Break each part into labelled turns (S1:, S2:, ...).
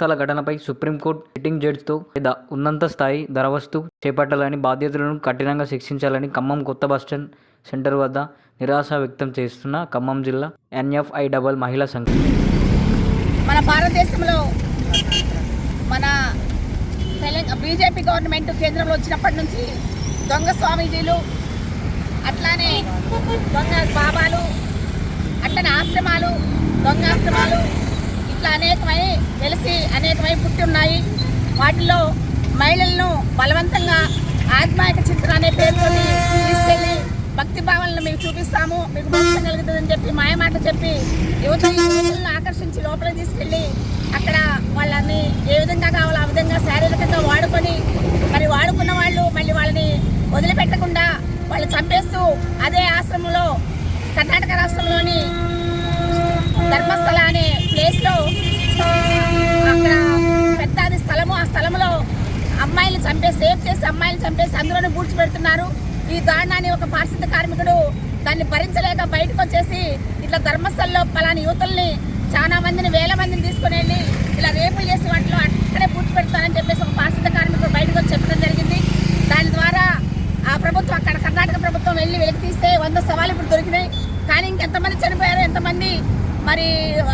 S1: ధర్మస్థల ఘటనపై supreme court sitting జడ్జితో లేదా ఉన్నత స్థాయి దరవస్తు చేపట్టాలని బాధ్యతలను కఠినంగా శిక్షించాలని ఖమ్మం కొత్త బస్టాండ్ సెంటర్ వద్ద నిరాశ వ్యక్తం చేస్తున్న ఖమ్మం జిల్లా ఎన్ఎఫ్ఐ డబల్ మహిళా సంఘం.
S2: మన భారతదేశంలో మన బీజేపీ గవర్నమెంట్ కేంద్రంలో వచ్చినప్పటి నుంచి దొంగ స్వామీజీలు అట్లానే దొంగ బాబాలు అట్లనే ఆశ్రమాలు దొంగ ఆశ్రమాలు ఇట్లా అనేకమై వెలిసి అనేకమై పుట్టి ఉన్నాయి వాటిలో మహిళలను బలవంతంగా ఆత్మాయక చిత్ర అనే పేరుతో తీసుకెళ్ళి భక్తి భావనలు మీకు చూపిస్తాము. మీకు మోక్షం కలుగుతుందని చెప్పి మాయమాట చెప్పి యువత యువతులను ఆకర్షించి లోపలికి తీసుకెళ్ళి అక్కడ వాళ్ళని ఏ విధంగా కావాలో ఆ విధంగా శారీరకంగా వాడుకొని మరి వాడుకున్న వాళ్ళు మళ్ళీ వాళ్ళని వదిలిపెట్టకుండా వాళ్ళు చంపేస్తూ అదే ఆశ్రమంలో కర్ణాటక రాష్ట్రంలోని ధర్మస్థల అనే ప్లేస్లో అక్కడ పెద్ద అది స్థలము ఆ స్థలంలో అమ్మాయిలు చంపేసి సేవ్ చేసి అమ్మాయిలు చంపేసి అందులోనే పూడ్చిపెడుతున్నారు ఈ దారుణాన్ని ఒక పారిశుద్ధ కార్మికుడు దాన్ని భరించలేక బయటకు వచ్చేసి ఇట్లా ధర్మస్థల్లో పలాని యువతుల్ని చాలా మందిని వేల మందిని తీసుకుని వెళ్ళి ఇలా రేపులు చేసి వాటిలో అక్కడే పూడ్చిపెడతానని చెప్పేసి ఒక పారిశుద్ధ కార్మికుడు బయటకు వచ్చి చెప్పడం జరిగింది. దాని ద్వారా ఆ ప్రభుత్వం అక్కడ కర్ణాటక ప్రభుత్వం వెళ్ళి వెలికి తీస్తే వంద సవాలు ఇప్పుడు దొరికినాయి. కానీ ఇంకెంతమంది చనిపోయారో ఎంతమంది మరి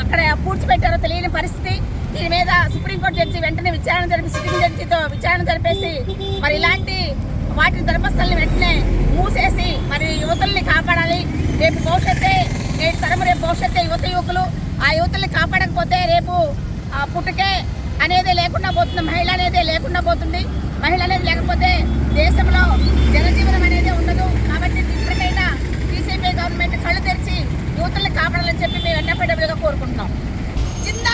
S2: అక్కడ పూడ్చిపెట్టారో తెలియని పరిస్థితి. దీని మీద సుప్రీంకోర్టు జడ్జి జరిపి సిట్టింగ్ విచారణ జరిపేసి మరి ఇలాంటి వాటి ధర్మస్థల్ని వెంటనే మూసేసి మరి యువతుల్ని కాపాడాలి. రేపు భవిష్యత్తే నేటి తరము రేపు భవిష్యత్తే యువత యువకులు ఆ యువతుల్ని కాపాడకపోతే రేపు ఆ పుట్టుకే అనేది లేకుండా పోతుంది మహిళ అనేది లేకుండా పోతుంది. మహిళ అనేది లేకపోతే దేశంలో జనజీవనం అనేది ఉండదు. కాబట్టి ఇప్పటికైనా బీజేపీ గవర్నమెంట్ కళ్ళు తెరిచి యువతల్ని కాపాడాలని చెప్పి మేము ఎన్ఎఫ్ఐడబ్ల్యూగా కోరుకుంటున్నాం. చిన్న